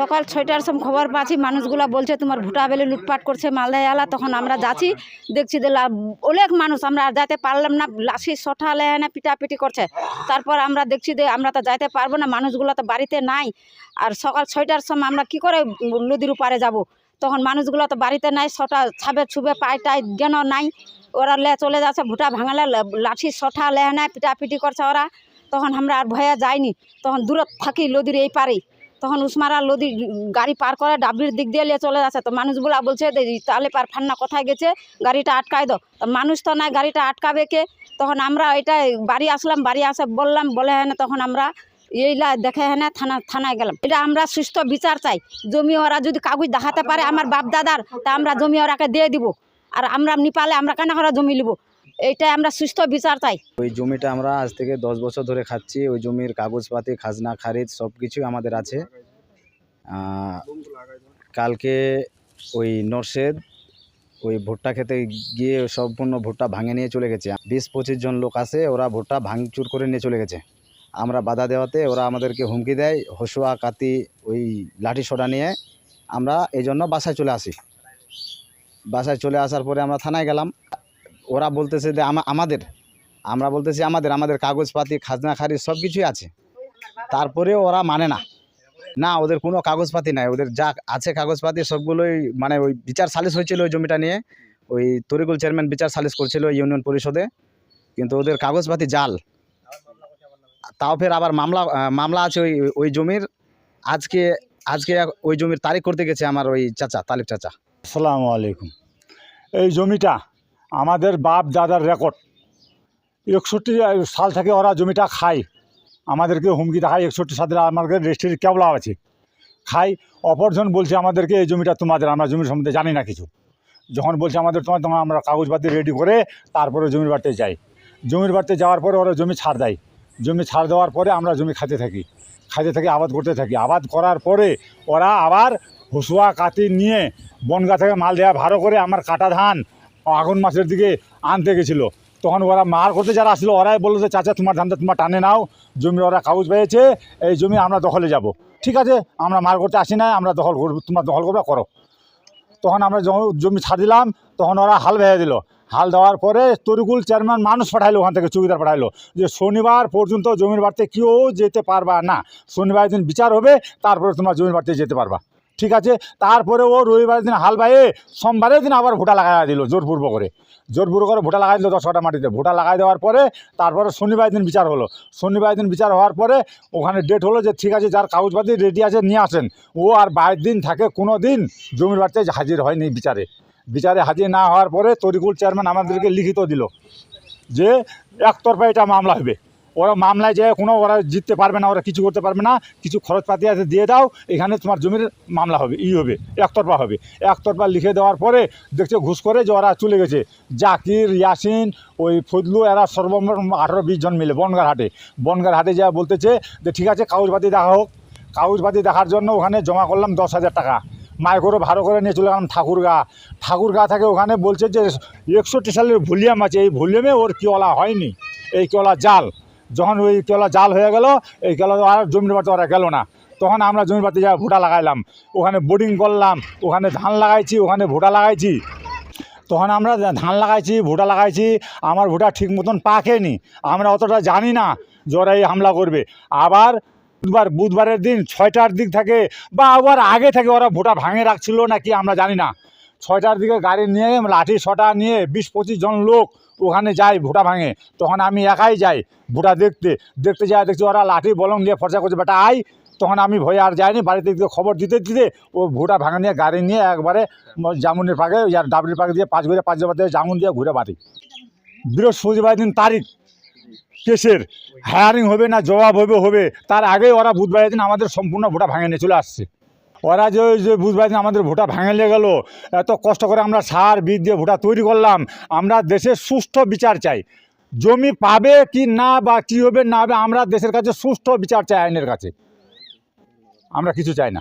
সকাল ছয়টার সময় খবর পাচ্ছি, মানুষগুলা বলছে তোমার ভুটা বেলে লুটপাট করছে, মালদায় আলা, তখন আমরা যাচ্ছি, দেখছি যে লা- অনেক মানুষ, আমরা আর যাইতে পারলাম না, লাশি সঠা লেহে না পিটাপিটি করছে। তারপর আমরা দেখছি যে আমরা তো যাইতে পারব না, মানুষগুলো তো বাড়িতে নাই। আর সকাল ছয়টার সময় আমরা কি করে নদীর উপারে যাব? তখন মানুষগুলো তো বাড়িতে নাই, ছটা ছাবে ছুবে পায় টাই যেন নাই? ওরা লে চলে যাচ্ছে, ভুটা ভাঙালে লা- লাঠি সঠা লেহে নাই পিটাপিটি করছে ওরা। তখন আমরা আর ভয়ে যাইনি, তখন দূরত থাকি নদীর এই পারেই। তখন উসমারা নদী গাড়ি পার করে ডাবলির দিক দিয়ে নিয়ে চলে যাচ্ছে। তো মানুষগুলা বলছে তাহলে পার ফান্না কোথায় গেছে? গাড়িটা আটকায় দাও। তো মানুষ তো নাই, গাড়িটা আটকাবে কে? তখন আমরা এটা বাড়ি আসলাম, বাড়ি আসে বললাম, বলে হ্যাঁ তখন আমরা এইলা দেখে হ্যাঁ থানা, থানায় গেলাম। এটা আমরা সুস্থ বিচার চাই। জমি ওরা যদি কাগজ দেখাতে পারে, আমার বাপ দাদার তা আমরা জমি ওরাকে দিয়ে দিব। আর আমরা নিপালে আমরা কেন করে জমি নিব? এইটাই আমরা সুস্থ বিচার চাই। ওই জমিটা আমরা আজ থেকে দশ বছর ধরে খাচ্ছি, ওই জমির কাগজপাতি, খাজনা, খারিজ সব কিছুই আমাদের আছে। কালকে ওই নরসেদ ওই ভুট্টা খেতে গিয়ে সম্পূর্ণ ভুট্টা ভাঙে নিয়ে চলে গেছে। বিশ পঁচিশ জন লোক আসে ওরা ভুট্টা ভাঙচুর করে নিয়ে চলে গেছে। আমরা বাধা দেওয়াতে ওরা আমাদেরকে হুমকি দেয়, হসুয়া, কাতি, ওই লাঠি সোডা নিয়ে আমরা এই জন্য বাসায় চলে আসি। বাসায় চলে আসার পরে আমরা থানায় গেলাম। ওরা বলতেছে যে আমা- আমাদের, আমরা বলতেছি আমাদের আমাদের কাগজপাতি, খাজনা, খারিজ সব কিছুই আছে। তারপরে ওরা মানে না। না, ওদের কোনো কাগজপাতি নাই। ওদের যা আছে কাগজপাতি সবগুলোই মানে ওই বিচার সালিশ হয়েছিল ওই জমিটা নিয়ে। ওই তরিকুল চেয়ারম্যান বিচার সালিশ করছিল ইউনিয়ন পরিষদে। কিন্তু ওদের কাগজপাতি জাল। তাও ফের আবার মামলা মামলা আছে ওই ওই জমির। আজকে আজকে ওই জমির তারিখ করতে গেছে আমার ওই চাচা তালিক চাচা। আসসালামু আলাইকুম। এই জমিটা আমাদের বাপ দাদার রেকর্ড। একষট্টি সাল থেকে ওরা জমিটা খায়। আমাদেরকে হুমকি দেখায় একষট্টি সালে আমাদের রেজিস্ট্রি কেবলা আছে। খাই অপরজন বলছে, আমাদেরকে এই জমিটা তোমাদের, আমরা জমির সম্বন্ধে জানি না কিছু। যখন বলছে, আমাদের তোমার তখন আমরা কাগজপাতি রেডি করে তারপরে জমির বাড়িতে যাই। জমির বাড়িতে যাওয়ার পরে ওরা জমি ছাড় দেয়। জমি ছাড় দেওয়ার পরে আমরা জমি খাইতে থাকি। খাইতে থাকি, আবাদ করতে থাকি। আবাদ করার পরে ওরা আবার হুসুয়া কাতি নিয়ে বনগা থেকে মাল দেওয়া ভালো করে আমার কাটা ধান আগুন মাসের দিকে আনতে গেছিল। তখন ওরা মার করতে যারা আসলো, ওরাই বলল যে, চাচা, তোমার ধানটা তোমার টানে নাও। জমি ওরা কাগজ পেয়েছে, এই জমি আমরা দখলে যাব। ঠিক আছে, আমরা মার করতে আসি না আমরা দখল করব, তোমার দখল করবে, করো। তখন আমরা জমি ছাড় দিলাম, তখন ওরা হাল ভেঙে দিল। হাল দেওয়ার পরে তরিকুল চেয়ারম্যান মানুষ পাঠাইলো, ওখান থেকে চৌকিদার পাঠাইলো, যে শনিবার পর্যন্ত জমির বাড়িতে কেউ যেতে পারবা না। শনিবার দিন বিচার হবে, তারপরে তোমার জমির বাড়িতে যেতে পারবা। ঠিক আছে? তারপরে ও রবিবার দিন হাল বাইয়ে সোমবারের দিন আবার ভোটা লাগাই দিল জোরপূর্ব করে। জোরপূর্ব করে ভোটা লাগাই দিল দশ কটা মাটিতে। ভোটা লাগাই দেওয়ার পরে তারপরে শনিবার দিন বিচার হলো। শনিবার দিন বিচার হওয়ার পরে ওখানে ডেট হলো যে ঠিক আছে, যার কাগজপাতি রেডি আছে নিয়ে আসেন। ও আর বাইশ দিন থাকে কোনো দিন জমির বাড়িতে হাজির হয়নি বিচারে। বিচারে হাজির না হওয়ার পরে তরিকুল চেয়ারম্যান আমাদেরকে লিখিত দিল যে একতরফা এটা মামলা হবে। ওরা মামলায় যায়, কোনো ওরা জিততে পারবে না, ওরা কিছু করতে পারবে না, কিছু খরচপাতি আছে, দিয়ে দাও, এখানে তোমার জমির মামলা হবে, ই হবে, একতরফা হবে। একতরফা লিখে দেওয়ার পরে দেখছে, ঘুষ করে যে ওরা চলে গেছে। জাকির, ইয়াসিন, ওই ফজলু, এরা সর্বমোট আঠারো, বিশ জন মিলে বনগার হাটে। হাটে যা বলতেছে যে, ঠিক আছে, কাগজপাতি দেখা হোক। কাগজপাতি দেখার জন্য ওখানে জমা করলাম দশ হাজার টাকা। মায় করে ভালো করে নিয়ে চলে গেলাম ঠাকুরগা। ঠাকুরগা থেকে ওখানে বলছে যে, একষট্টি সালের ভলিউম আছে, এই ভলিউমে ওর কেওলা হয়নি। এই কেওলা জাল। যখন ওই কেলা জাল হয়ে গেল, এই কেলা আর জমির বাড়িতে ওরা গেল না। তখন আমরা জমির বাড়িতে যা ভুটা লাগাইলাম। ওখানে বোর্ডিং করলাম, ওখানে ধান লাগাইছি, ওখানে ভুটা লাগাইছি। তখন আমরা ধান লাগাইছি, ভুটা লাগাইছি, আমার ভুটা ঠিক মতন পাকেনি। আমরা অতটা জানি না যে এই হামলা করবে। আবার বুধবার, বুধবারের দিন ছয়টার দিক থেকে বা আবার আগে থেকে ওরা ভোটা ভাঙে রাখছিল নাকি আমরা জানি না। ছয়টার দিকে গাড়ি নিয়ে, লাঠি, ছটা নিয়ে বিশ পঁচিশ জন লোক ওখানে যায় ভোটা ভাঙে। তখন আমি একাই যাই, ভোটা দেখতে। দেখতে যাই, দেখছি ওরা লাঠি, বলং নিয়ে ফর্চা করছে, বেটা আই তখন আমি ভয়ে আর যাইনি, বাড়িতে খবর দিতে দিতে ও ভোটা ভাঙা নিয়ে গাড়ি নিয়ে একবারে জামুনের পাকে ইয়ার ডাবলির পাকে দিয়ে পাঁচ ঘুরে, পাঁচ দিয়ে জামুন দিয়ে ঘুরে বাড়ি। বৃহস্পতিবার দিন তারিখ, কেসের হায়ারিং হবে না, জবাব হবে হবে। তার আগে ওরা বুধবারের দিন আমাদের সম্পূর্ণ ভোটা ভাঙে নিয়ে চলে আসছে। ওরা যে যে দিন আমাদের ভোটা ভাঙে লেগে গেল, এত কষ্ট করে আমরা সার, বীজ দিয়ে ভোটা তৈরি করলাম, আমরা দেশের সুষ্ঠু বিচার চাই। জমি পাবে কি না বা কী হবে না হবে, আমরা দেশের কাছে সুষ্ঠু বিচার চাই আইনের কাছে। আমরা কিছু চাই না।